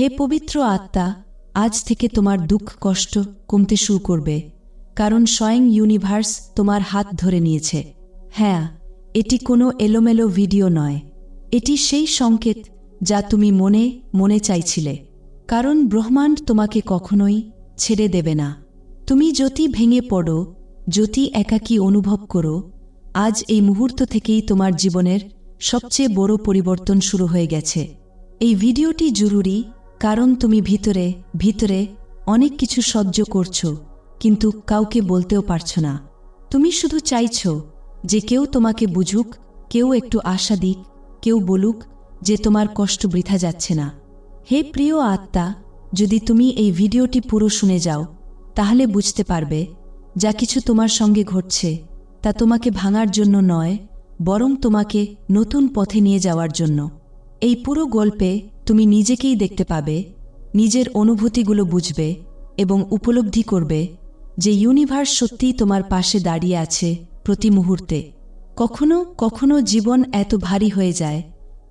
হে পবিত্র আত্মা, আজ থেকে তোমার দুঃখ কষ্ট কমতে শুরু করবে, কারণ স্বয়ং ইউনিভার্স তোমার হাত ধরে নিয়েছে। হ্যাঁ এটি কোনো এলোমেলো ভিডিও নয়। এটি সেই সংকেত যা তুমি মনে মনে চাইছিলে। কারণ ব্রহ্মাণ্ড তোমাকে কখনোই ছেড়ে দেবে না। তুমি যদি ভেঙে পড়ো, যদি একাকী অনুভব করো, আজ এই মুহূর্ত থেকেই তোমার জীবনের সবচেয়ে বড় পরিবর্তন শুরু হয়ে গেছে। এই ভিডিওটি জরুরি কারণ তুমি ভিতরে ভিতরে অনেক কিছু সহ্য করছ, কিন্তু কাউকে বলতেও পারছ না। তুমি শুধু চাইছ যে কেউ তোমাকে বুঝুক, কেউ একটু আশা দিক, কেউ বলুক যে তোমার কষ্ট বৃথা যাচ্ছে না। হে প্রিয় আত্মা, যদি তুমি এই ভিডিওটি পুরো শুনে যাও, তাহলে বুঝতে পারবে যা কিছু তোমার সঙ্গে ঘটছে, তা তোমাকে ভাঙার জন্য নয়, বরং তোমাকে নতুন পথে নিয়ে যাওয়ার জন্য। এই পুরো গল্পে তুমি নিজেকেই দেখতে পাবে, নিজের অনুভূতিগুলো বুঝবে এবং উপলব্ধি করবে যে ইউনিভার্স সত্যিই তোমার পাশে দাঁড়িয়ে আছে প্রতি মুহূর্তে। কখনো কখনো জীবন এত ভারী হয়ে যায়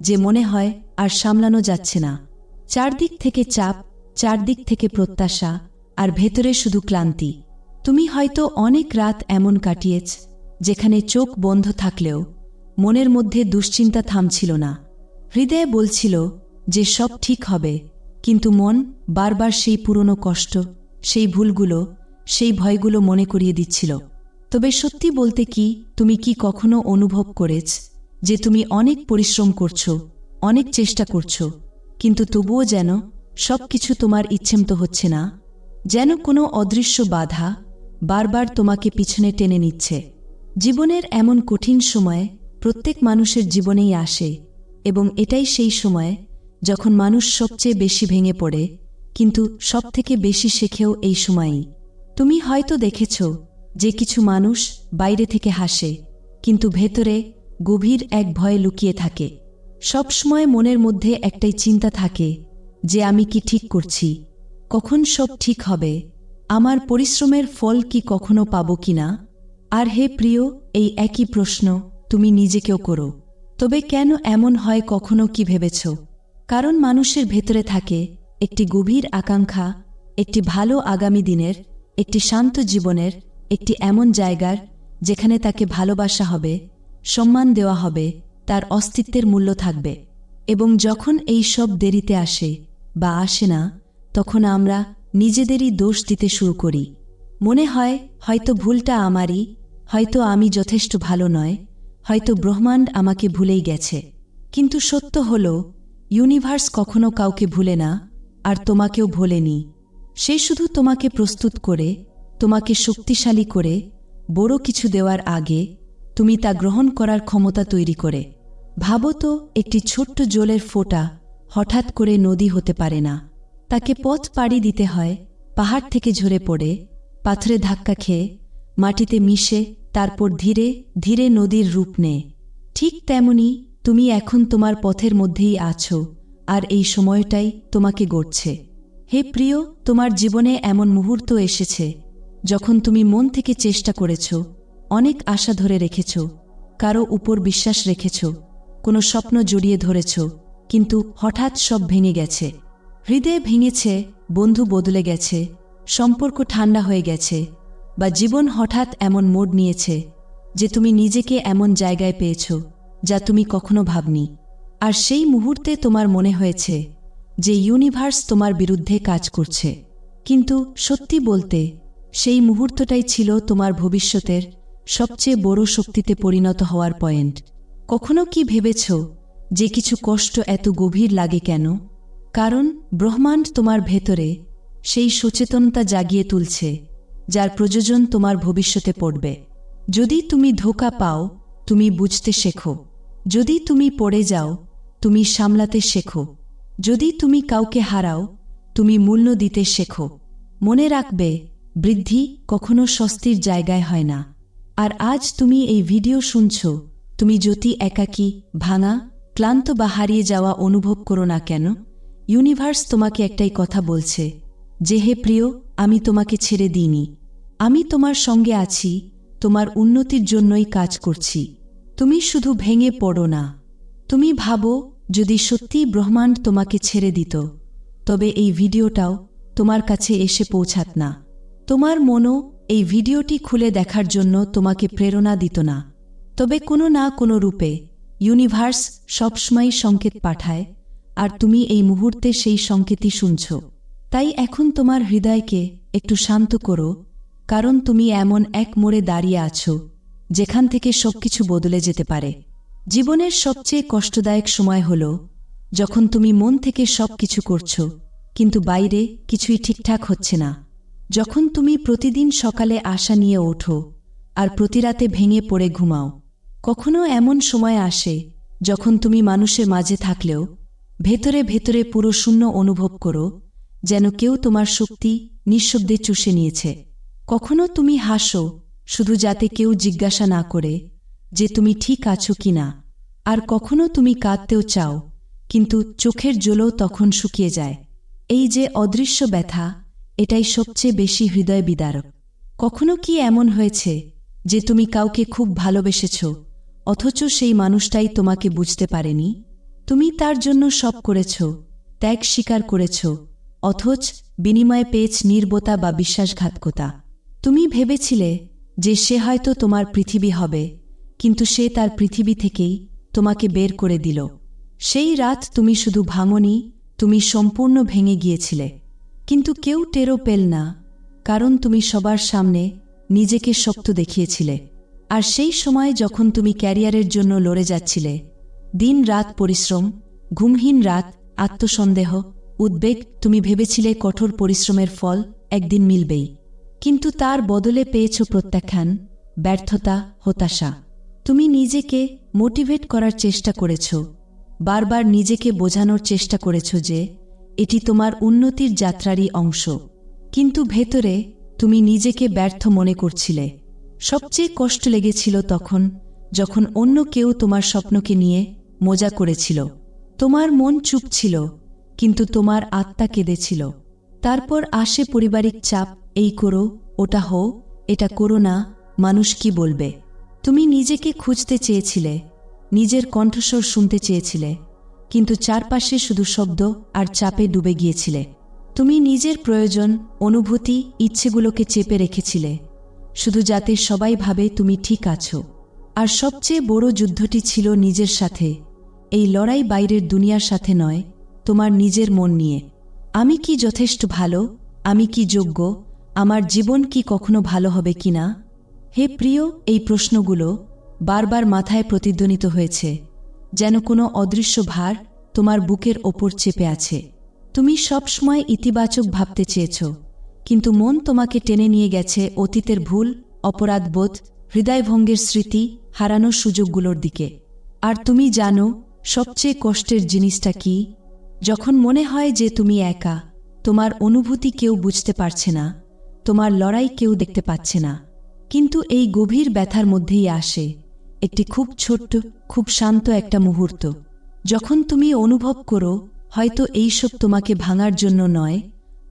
যে মনে হয় আর সামলানো যাচ্ছে না। চারদিক থেকে চাপ, চারদিক থেকে প্রত্যাশা আর ভেতরে শুধু ক্লান্তি। তুমি হয়তো অনেক রাত এমন কাটিয়েছ যেখানে চোখ বন্ধ থাকলেও মনের মধ্যে দুশ্চিন্তা থামছিল না। হৃদয়ে বলছিল যে সব ঠিক হবে, কিন্তু মন বারবার সেই পুরনো কষ্ট, সেই ভুলগুলো, সেই ভয়গুলো মনে করিয়ে দিচ্ছিল। তবে সত্যি বলতে কি, তুমি কি কখনো অনুভব করেছ যে তুমি অনেক পরিশ্রম করছ, অনেক চেষ্টা করছ, কিন্তু তবুও যেন সব কিছু তোমার ইচ্ছেমতো হচ্ছে না? যেন কোনো অদৃশ্য বাধা বারবার তোমাকে পিছনে টেনে নিচ্ছে। জীবনের এমন কঠিন সময় প্রত্যেক মানুষের জীবনেই আসে, এবং এটাই সেই সময় যখন মানুষ সবচেয়ে বেশি ভেঙে পড়ে, কিন্তু সবথেকে বেশি শেখেও এই সময়ই। তুমি হয়তো দেখেছ যে কিছু মানুষ বাইরে থেকে হাসে, কিন্তু ভেতরে গভীর এক ভয় লুকিয়ে থাকে। সবসময় মনের মধ্যে একটাই চিন্তা থাকে যে আমি কি ঠিক করছি, কখন সব ঠিক হবে, আমার পরিশ্রমের ফল কি কখনো পাব কিনা আর হে প্রিয়, এই একই প্রশ্ন তুমি নিজেকেও করো। তবে কেন এমন হয় কখনো কি ভেবেছ? কারণ মানুষের ভেতরে থাকে একটি গভীর আকাঙ্ক্ষা, একটি ভালো আগামী দিনের, একটি শান্ত জীবনের, একটি এমন জায়গার যেখানে তাকে ভালোবাসা হবে, সম্মান দেওয়া হবে, তার অস্তিত্বের মূল্য থাকবে। এবং যখন এই সব দেরিতে আসে বা আসে না, তখন আমরা নিজেদেরই দোষ দিতে শুরু করি। মনে হয়, হয়তো ভুলটা আমারই, হয়তো আমি যথেষ্ট ভালো নয়, হয়তো ব্রহ্মাণ্ড আমাকে ভুলেই গেছে। কিন্তু সত্য হল ইউনিভার্স কখনো কাউকে ভুলে না, আর তোমাকেও ভোলেনি। সে শুধু তোমাকে প্রস্তুত করে, তোমাকে শক্তিশালী করে, বড় কিছু দেওয়ার আগে তুমি তা গ্রহণ করার ক্ষমতা তৈরি করে। ভাবো তো, একটি ছোট্ট জলের ফোঁটা হঠাৎ করে নদী হতে পারে না। তাকে পথ পাড়ি দিতে হয়, পাহাড় থেকে ঝরে পড়ে, পাথরে ধাক্কা খেয়ে, মাটিতে মিশে, তারপর ধীরে ধীরে নদীর রূপ নেয় ঠিক তেমনি তুমি এখন তোমার পথের মধ্যেই আছো, আর এই সময়টাই তোমাকে গড়ছে। হে প্রিয়, তোমার জীবনে এমন মুহূর্ত এসেছে, যখন তুমি মন থেকে চেষ্টা করেছ, অনেক আশা ধরে রেখেছ, কারও উপর বিশ্বাস রেখেছ, কোনো স্বপ্ন জড়িয়ে ধরেছ, কিন্তু হঠাৎ সব ভেঙে গেছে। হৃদয় ভেঙেছে, বন্ধু বদলে গেছে, সম্পর্ক ঠান্ডা হয়ে গেছে, বা জীবন হঠাৎ এমন মোড় নিয়েছে, যে তুমি নিজেকে এমন জায়গায় পেয়েছ। যা তুমি কখনো ভাবনি। আর সেই মুহূর্তে তোমার মনে হয়েছে যে ইউনিভার্স তোমার বিরুদ্ধে কাজ করছে। কিন্তু সত্যি বলতে, সেই মুহূর্তটাই ছিল তোমার ভবিষ্যতের সবচেয়ে বড় শক্তিতে পরিণত হওয়ার পয়েন্ট কখনো কি ভেবেছ যে কিছু কষ্ট এত গভীর লাগে কেন? কারণ ব্রহ্মাণ্ড তোমার ভেতরে সেই সচেতনতা জাগিয়ে তুলছে, যার প্রযোজন তোমার ভবিষ্যতে পড়বে। যদি তুমি ধোকা পাও, তুমি বুঝতে শেখো। যদি তুমি পড়ে যাও, তুমি সামলাতে শেখো। যদি তুমি কাউকে হারাও, তুমি মূল্য দিতে শেখো। মনে রাখবে, বৃদ্ধি কখনো স্বস্তির জায়গায় হয় না। আর আজ তুমি এই ভিডিও শুনছ, তুমি যদি একাকী, ভাঙা, ক্লান্ত বা হারিয়ে যাওয়া অনুভব করো না কেন? ইউনিভার্স তোমাকে একটাই কথা বলছে, যে হে প্রিয়, আমি তোমাকে ছেড়ে দিইনি। আমি তোমার সঙ্গে আছি, তোমার উন্নতির জন্যই কাজ করছি। তুমি শুধু ভেঙে পড়ো না। তুমি ভাবো, যদি সত্যিই ব্রহ্মাণ্ড তোমাকে ছেড়ে দিত, তবে এই ভিডিওটাও তোমার কাছে এসে পৌঁছাত না। তোমার মনও এই ভিডিওটি খুলে দেখার জন্য তোমাকে প্রেরণা দিত না। তবে কোনো না কোনো রূপে ইউনিভার্স সবসময় সংকেত পাঠায়, আর তুমি এই মুহূর্তে সেই সংকেতই শুনছ। তাই এখন তোমার হৃদয়কে একটু শান্ত করো, কারণ তুমি এমন এক মোড়ে দাঁড়িয়ে আছো। যেখান থেকে সবকিছু বদলে যেতে পারে। জীবনের সবচেয়ে কষ্টদায়ক সময় হল যখন তুমি মন থেকে সব কিছু করছ, কিন্তু বাইরে কিছুই ঠিকঠাক হচ্ছে না। যখন তুমি প্রতিদিন সকালে আশা নিয়ে ওঠো আর প্রতিরাতে ভেঙে পড়ে ঘুমাও, কখনো এমন সময় আসে যখন তুমি মানুষের মাঝে থাকলেও ভেতরে ভেতরে পুরো শূন্য অনুভব করো যেন কেউ তোমার শক্তি নিঃশব্দে চুষে নিয়েছে। কখনো তুমি হাসো শুধু যাতে কেউ জিজ্ঞাসা না করে যে তুমি ঠিক আছো কি না আর কখনো তুমি কাঁদতেও চাও, কিন্তু চোখের জলও তখন শুকিয়ে যায়। এই যে অদৃশ্য ব্যথা, এটাই সবচেয়ে বেশি হৃদয় বিদারক। কখনো কি এমন হয়েছে যে তুমি কাউকে খুব ভালোবেসেছ, অথচ সেই মানুষটাই তোমাকে বুঝতে পারেনি? তুমি তার জন্য সব করেছ, ত্যাগ স্বীকার করেছ, অথচ বিনিময়ে পেয়েছ নির্বতা বা বিশ্বাসঘাতকতা। তুমি ভেবেছিলে যে সে হয়তো তোমার পৃথিবী হবে, কিন্তু সে তার পৃথিবী থেকেই তোমাকে বের করে দিল। সেই রাত তুমি শুধু ভাঙনি, তুমি সম্পূর্ণ ভেঙে গিয়েছিলে। কিন্তু কেউ টেরও পেল না, কারণ তুমি সবার সামনে নিজেকে শক্ত দেখিয়েছিলে। আর সেই সময় যখন তুমি ক্যারিয়ারের জন্য লড়ে যাচ্ছিলে, দিন রাত পরিশ্রম, ঘুমহীন রাত, আত্মসন্দেহ, উদ্বেগ, তুমি ভেবেছিলে কঠোর পরিশ্রমের ফল একদিন মিলবেই। কিন্তু তার বদলে পেয়েছ প্রত্যাখ্যান, ব্যর্থতা, হতাশা। তুমি নিজেকে মোটিভেট করার চেষ্টা করেছ, বারবার নিজেকে বোঝানোর চেষ্টা করেছ যে এটি তোমার উন্নতির যাত্রারই অংশ। কিন্তু ভেতরে তুমি নিজেকে ব্যর্থ মনে করছিলে। সবচেয়ে কষ্ট লেগেছিল তখন যখন অন্য কেউ তোমার স্বপ্নকে নিয়ে মজা করেছিল। তোমার মন চুপ ছিল, কিন্তু তোমার আত্মা কেঁদেছিল। তারপর আসে পারিবারিক চাপ এই করো, ওটা হো এটা করো না, মানুষ কি বলবে? তুমি নিজেকে খুঁজতে চেয়েছিলে, নিজের কণ্ঠস্বর শুনতে চেয়েছিলে, কিন্তু চারপাশে শুধু শব্দ আর চাপে ডুবে গিয়েছিলে। তুমি নিজের প্রয়োজন, অনুভূতি, ইচ্ছেগুলোকে চেপে রেখেছিলে, শুধু যাতে সবাই ভাবে তুমি ঠিক আছো। আর সবচেয়ে বড় যুদ্ধটি ছিল নিজের সাথে, এই লড়াই বাইরের দুনিয়ার সাথে নয়, তোমার নিজের মন নিয়ে। আমি কি যথেষ্ট ভালো? আমি কি যোগ্য? আমার জীবন কি কখনো ভালো হবে কিনা? হে প্রিয়, এই প্রশ্নগুলো বারবার মাথায় প্রতিধ্বনিত হয়েছে, যেন কোনো অদৃশ্য ভার তোমার বুকের ওপর চেপে আছে। তুমি সবসময় ইতিবাচক ভাবতে চেয়েছ, কিন্তু মন তোমাকে টেনে নিয়ে গেছে অতীতের ভুল অপরাধবোধ হৃদয়ভঙ্গের স্মৃতি হারানোর সুযোগগুলোর দিকে। আর তুমি জানো সবচেয়ে কষ্টের জিনিসটা কি? যখন মনে হয় যে তুমি একা, তোমার অনুভূতি কেউ বুঝতে পারছে না। তোমার লড়াই কেউ দেখতে পাচ্ছে না। কিন্তু এই গভীর ব্যথার মধ্যেই আসে একটি খুব ছোট্ট, খুব শান্ত একটা মুহূর্ত। যখন তুমি অনুভব করো, হয়তো এইসব তোমাকে ভাঙার জন্য নয়,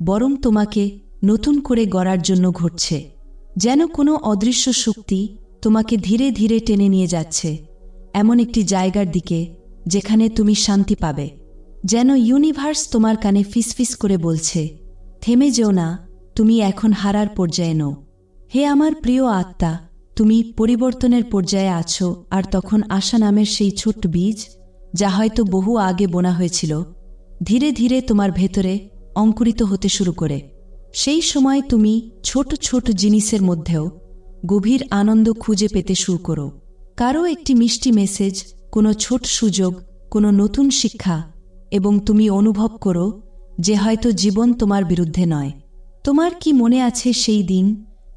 বরং তোমাকে নতুন করে গড়ার জন্য ঘটছে। যেন কোনো অদৃশ্য শক্তি তোমাকে ধীরে ধীরে টেনে নিয়ে যাচ্ছে, এমন একটি জায়গার দিকে যেখানে তুমি শান্তি পাবে। যেন ইউনিভার্স তোমার কানে ফিসফিস করে বলছে, থেমে যেও না তুমি এখন হারার পর্যায়ে নও। হে আমার প্রিয় আত্মা, তুমি পরিবর্তনের পর্যায়ে আছো, আর তখন আশা নামের সেই ছোট্ট বীজ, যা হয়তো বহু আগে বোনা হয়েছিল, ধীরে ধীরে তোমার ভেতরে অঙ্কুরিত হতে শুরু করে। সেই সময় তুমি ছোট ছোট জিনিসের মধ্যেও গভীর আনন্দ খুঁজে পেতে শুরু করো। কারও একটি মিষ্টি মেসেজ, কোনো ছোট সুযোগ, কোনো নতুন শিক্ষা, এবং তুমি অনুভব করো যে হয়তো জীবন তোমার বিরুদ্ধে নয়। তোমার কি মনে আছে সেই দিন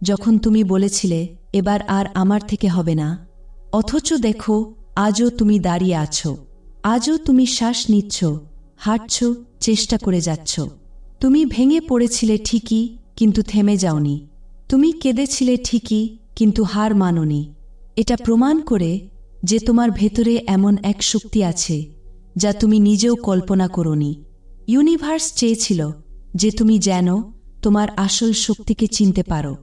যখন তুমি বলেছিলে, এবার আর আমার থেকে হবে না অথচ দেখো, আজও তুমি দাঁড়িয়ে আছো। আজও তুমি শ্বাস নিচ্ছ, হাঁটছ, চেষ্টা করে যাচ্ছ। তুমি ভেঙে পড়েছিলে ঠিকই, কিন্তু থেমে যাওনি। তুমি কেঁদেছিলে ঠিকই, কিন্তু হার মাননি। এটা প্রমাণ করে যে তোমার ভেতরে এমন এক শক্তি আছে, যা তুমি নিজেও কল্পনা করনি। ইউনিভার্স চেয়েছিল যে তুমি যেন তোমার আসল শক্তিকে চিনতে পারো।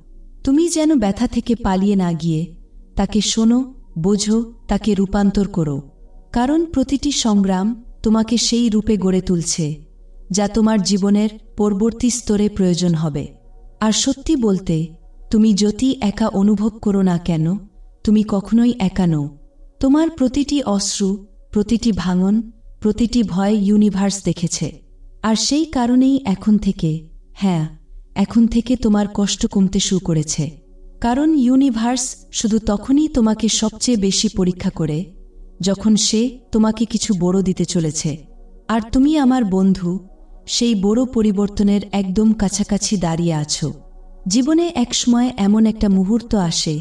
তুমি যেন ব্যথা থেকে পালিয়ে না গিয়ে, তাকে শোনো, বোঝো, তাকে রূপান্তর করো। কারণ প্রতিটি সংগ্রাম তোমাকে সেই রূপে গড়ে তুলছে, যা তোমার জীবনের পরবর্তী স্তরে প্রয়োজন হবে। আর সত্যি বলতে, তুমি যতই একা অনুভব করো না কেন, তুমি কখনোই একা নও। তোমার প্রতিটি অশ্রু, প্রতিটি ভাঙন, প্রতিটি ভয় ইউনিভার্স দেখেছে। আর সেই কারণেই এখন থেকে হ্যাঁ এখন থেকে তোমার কষ্ট কমতে শুরু করেছে। কারণ ইউনিভার্স শুধু তখনই তোমাকে সবচেয়ে বেশি পরীক্ষা করে, যখন সে তোমাকে কিছু বড় দিতে চলেছে। আর তুমি আমার বন্ধু, সেই বড় পরিবর্তনের একদম কাছাকাছি দাঁড়িয়ে আছো। জীবনে একসময় এমন একটা মুহূর্ত আসে,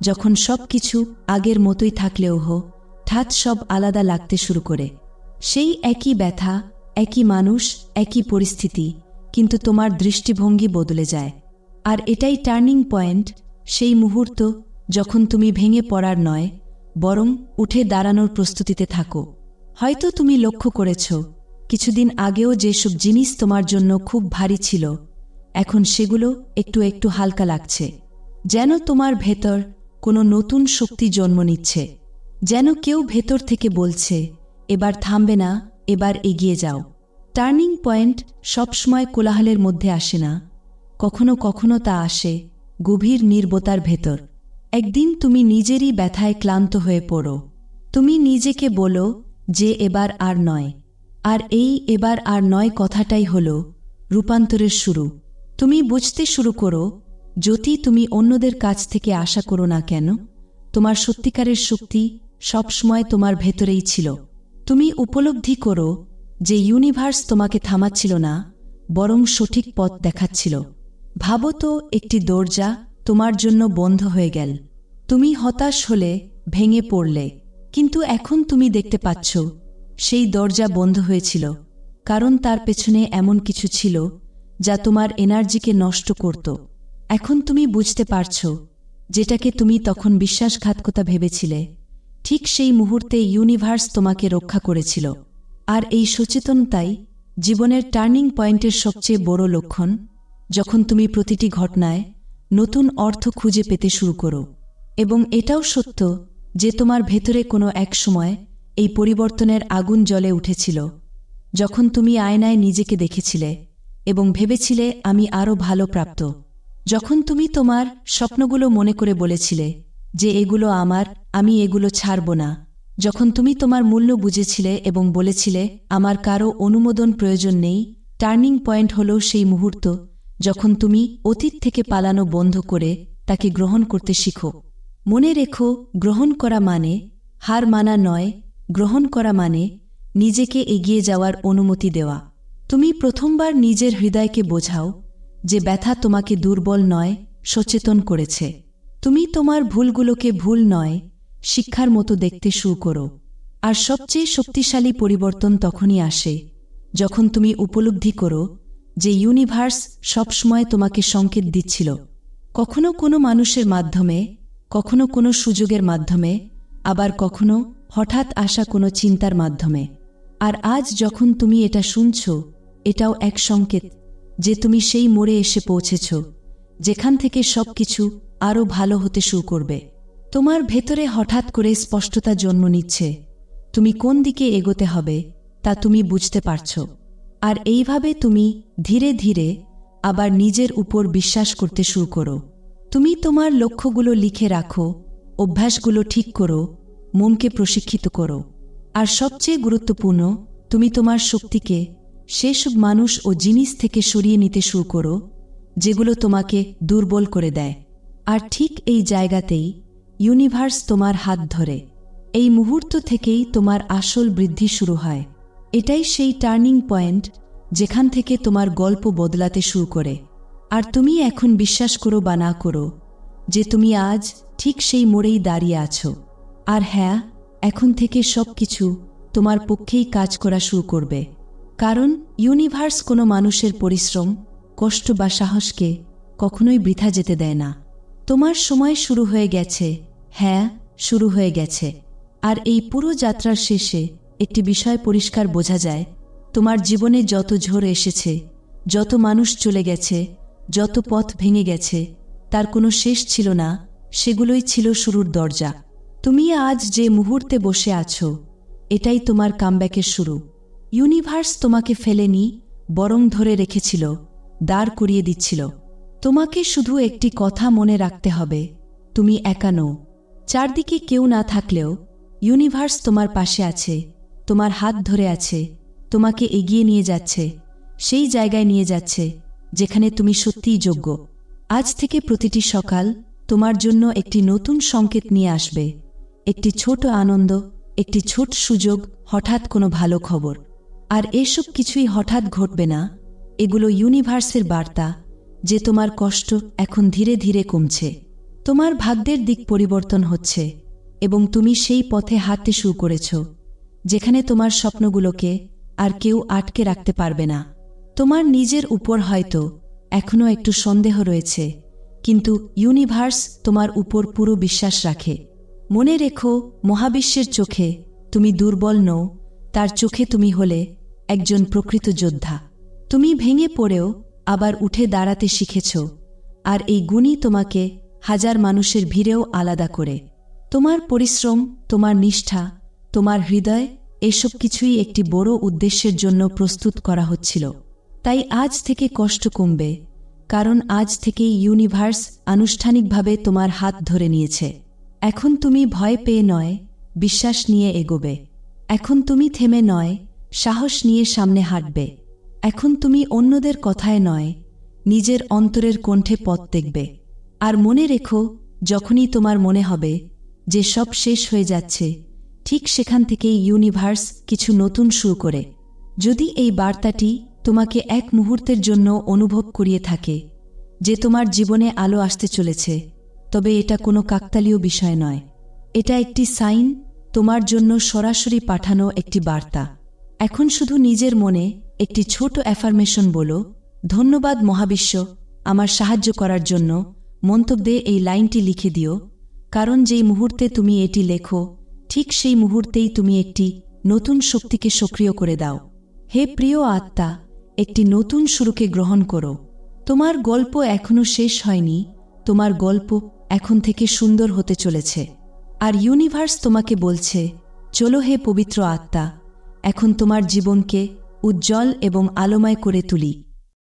যখন সব কিছু আগের মতোই থাকলেও হো ঠাত সব আলাদা লাগতে শুরু করে। সেই একই ব্যথা, একই মানুষ, একই পরিস্থিতি কিন্তু তোমার দৃষ্টিভঙ্গি বদলে যায়। আর এটাই টার্নিং পয়েন্ট সেই মুহূর্ত যখন তুমি ভেঙে পড়ার নয়, বরং উঠে দাঁড়ানোর প্রস্তুতিতে থাকো। হয়তো তুমি লক্ষ্য করেছ, কিছুদিন আগেও যেসব জিনিস তোমার জন্য খুব ভারী ছিল, এখন সেগুলো একটু একটু হালকা লাগছে। যেন তোমার ভেতর কোনো নতুন শক্তি জন্ম নিচ্ছে, যেন কেউ ভেতর থেকে বলছে, এবার থামবে না, এবার এগিয়ে যাও। টার্নিং পয়েন্ট সবসময় কোলাহলের মধ্যে আসে না। কখনো কখনো তা আসে গভীর নির্বতার ভেতর। একদিন তুমি নিজেরই ব্যথায় ক্লান্ত হয়ে পড়ো। তুমি নিজেকে বলো যে এবার আর নয়। আর এই এবার আর নয় কথাটাই হল রূপান্তরের শুরু। তুমি বুঝতে শুরু করো, যদি তুমি অন্যদের কাছ থেকে আশা করো না কেন, তোমার সত্যিকারের শক্তি সবসময় তোমার ভেতরেই ছিল। তুমি উপলব্ধি করো যে ইউনিভার্স তোমাকে থামাচ্ছিল না, বরং সঠিক পথ দেখাচ্ছিল। ভাবো তো, একটি দরজা তোমার জন্য বন্ধ হয়ে গেল। তুমি হতাশ হলে ভেঙে পড়লে, কিন্তু এখন তুমি দেখতে পাচ্ছ, সেই দরজা বন্ধ হয়েছিল, কারণ তার পেছনে এমন কিছু ছিল যা তোমার এনার্জিকে নষ্ট করত। এখন তুমি বুঝতে পারছ, যেটাকে তুমি তখন বিশ্বাসঘাতকতা ভেবেছিলে, ঠিক সেই মুহূর্তে ইউনিভার্স তোমাকে রক্ষা করেছিল। আর এই সচেতনতাই জীবনের টার্নিং পয়েন্টের সবচেয়ে বড় লক্ষণ, যখন তুমি প্রতিটি ঘটনায় নতুন অর্থ খুঁজে পেতে শুরু করো। এবং এটাও সত্য যে তোমার ভেতরে কোনো এক সময় এই পরিবর্তনের আগুন জ্বলে উঠেছিল, যখন তুমি আয়নায় নিজেকে দেখেছিলে এবং ভেবেছিলে, আমি আরও ভালো প্রাপ্ত। যখন তুমি তোমার স্বপ্নগুলো মনে করে বলেছিলে যে, এগুলো আমার, আমি এগুলো ছাড়ব না। যখন তুমি তোমার মূল্য বুঝেছিলে এবং বলেছিলে, আমার কারও অনুমোদন প্রয়োজন নেই, টার্নিং পয়েন্ট হল সেই মুহূর্ত যখন তুমি অতীত থেকে পালানো বন্ধ করে তাকে গ্রহণ করতে শিখো। মনে রেখো, গ্রহণ করা মানে হার মানা নয়, গ্রহণ করা মানে নিজেকে এগিয়ে যাওয়ার অনুমতি দেওয়া। তুমি প্রথমবার নিজের হৃদয়কে বোঝাও যে ব্যথা তোমাকে দুর্বল নয়, সচেতন করেছে। তুমি তোমার ভুলগুলোকে ভুল নয় শিক্ষার মতো দেখতে শুরু করো। আর সবচেয়ে শক্তিশালী পরিবর্তন তখনই আসে, যখন তুমি উপলব্ধি করো যে ইউনিভার্স সবসময় তোমাকে সংকেত দিচ্ছিল। কখনো কোনো মানুষের মাধ্যমে, কখনো কোনো সুযোগের মাধ্যমে, আবার কখনো হঠাৎ আসা কোনো চিন্তার মাধ্যমে। আর আজ যখন তুমি এটা শুনছ, এটাও এক সংকেত যে তুমি সেই মোড়ে এসে পৌঁছেছ, যেখান থেকে সব কিছু আরও ভালো হতে শুরু করবে। তোমার ভেতরে হঠাৎ করে স্পষ্টতা জন্ম নিচ্ছে। তুমি কোন দিকে এগোতে হবে, তা তুমি বুঝতে পারছ। আর এইভাবে তুমি ধীরে ধীরে আবার নিজের উপর বিশ্বাস করতে শুরু করো। তুমি তোমার লক্ষ্যগুলো লিখে রাখো, অভ্যাসগুলো ঠিক করো, মনকে প্রশিক্ষিত করো। আর সবচেয়ে গুরুত্বপূর্ণ, তুমি তোমার শক্তিকে সেসব মানুষ ও জিনিস থেকে সরিয়ে নিতে শুরু করো, যেগুলো তোমাকে দুর্বল করে দেয়। আর ঠিক এই জায়গাতেই ইউনিভার্স তোমার হাত ধরে। এই মুহূর্ত থেকেই তোমার আসল বৃদ্ধি শুরু হয়। এটাই সেই টার্নিং পয়েন্ট যেখান থেকে তোমার গল্প বদলাতে শুরু করে। আর তুমি এখন বিশ্বাস করো বা না করো যে তুমি আজ ঠিক সেই মোড়েই দাঁড়িয়ে আছো। আর হ্যাঁ এখন থেকে সব কিছু তোমার পক্ষেই কাজ করা শুরু করবে। কারণ ইউনিভার্স কোনো মানুষের পরিশ্রম, কষ্ট বা সাহসকে কখনোই বৃথা যেতে দেয় না। তোমার সময় শুরু হয়ে গেছে। হ্যাঁ শুরু হয়ে গেছে। আর এই পুরো যাত্রার শেষে একটি বিষয় পরিষ্কার বোঝা যায়। তোমার জীবনে যত ঝড় এসেছে, যত মানুষ চলে গেছে, যত পথ ভেঙে গেছে, তার কোনো শেষ ছিল না, সেগুলোই ছিল শুরুর দরজা। তুমি আজ যে মুহূর্তে বসে আছো, এটাই তোমার কামব্যাকের শুরু। ইউনিভার্স তোমাকে ফেলেনি, বরং ধরে রেখেছিল, দাঁড় করিয়ে দিচ্ছিল। তোমাকে শুধু একটি কথা মনে রাখতে হবে। তুমি একা নও। চারদিকে কেউ না থাকলেও ইউনিভার্স তোমার পাশে আছে, তোমার হাত ধরে আছে, তোমাকে এগিয়ে নিয়ে যাচ্ছে, সেই জায়গায় নিয়ে যাচ্ছে, যেখানে তুমি সত্যিই যোগ্য। আজ থেকে প্রতিটি সকাল তোমার জন্য একটি নতুন সংকেত নিয়ে আসবে। একটি ছোট আনন্দ, একটি ছোট সুযোগ, হঠাৎ কোনো ভালো খবর। আর এসব কিছুই হঠাৎ ঘটবে না। এগুলো ইউনিভার্সের বার্তা। যে তোমার কষ্ট এখন ধীরে ধীরে কমছে। তোমার ভাগ্যের দিক পরিবর্তন হচ্ছে এবং তুমি সেই পথে হাঁটতে শুরু করেছ, যেখানে তোমার স্বপ্নগুলোকে আর কেউ আটকে রাখতে পারবে না। তোমার নিজের উপর হয়তো এখনও একটু সন্দেহ রয়েছে, কিন্তু ইউনিভার্স তোমার উপর পুরো বিশ্বাস রাখে। মনে রেখো, মহাবিশ্বের চোখে তুমি দুর্বল নও, তার চোখে তুমি হলে একজন প্রকৃত যোদ্ধা। তুমি ভেঙে পড়েও আবার উঠে দাঁড়াতে শিখেছ, আর এই গুণই তোমাকে হাজার মানুষের ভিড়েও আলাদা করে। তোমার পরিশ্রম, তোমার নিষ্ঠা, তোমার হৃদয় এসব কিছুই একটি বড় উদ্দেশ্যের জন্য প্রস্তুত করা হচ্ছিল। তাই আজ থেকে কষ্ট কমবে, কারণ আজ থেকেই ইউনিভার্স আনুষ্ঠানিকভাবে তোমার হাত ধরে নিয়েছে। এখন তুমি ভয় পেয়ে নয়, বিশ্বাস নিয়ে এগোবে। এখন তুমি থেমে নয়, সাহস নিয়ে সামনে হাঁটবে। এখন তুমি অন্যদের কথায় নয়, নিজের অন্তরের কণ্ঠে পথ দেখবে। আর মনে রেখো, যখনই তোমার মনে হবে যে সব শেষ হয়ে যাচ্ছে, ঠিক সেখান থেকেই ইউনিভার্স কিছু নতুন শুরু করে। যদি এই বার্তাটি তোমাকে এক মুহূর্তের জন্য অনুভব করিয়ে থাকে যে তোমার জীবনে আলো আসতে চলেছে, তবে এটা কোনো কাকতালীয় বিষয় নয়। এটা একটি সাইন, তোমার জন্য সরাসরি পাঠানো একটি বার্তা। এখন শুধু নিজের মনে একটি ছোট অ্যাফার্মেশন বলো, ধন্যবাদ মহাবিশ্ব, আমার সাহায্য করার জন্য মন্তব্যে এই লাইনটি লিখে দিও, কারণ যেই মুহূর্তে তুমি এটি লেখো, ঠিক সেই মুহূর্তেই তুমি একটি নতুন শক্তিকে সক্রিয় করে দাও। হে প্রিয় আত্মা, একটি নতুন শুরুকে গ্রহণ করো। তোমার গল্প এখনও শেষ হয়নি, তোমার গল্প এখন থেকে সুন্দর হতে চলেছে। আর ইউনিভার্স তোমাকে বলছে, চলো হে পবিত্র আত্মা, এখন তোমার জীবনকে উজ্জ্বল এবং আলোময় করে তুলি।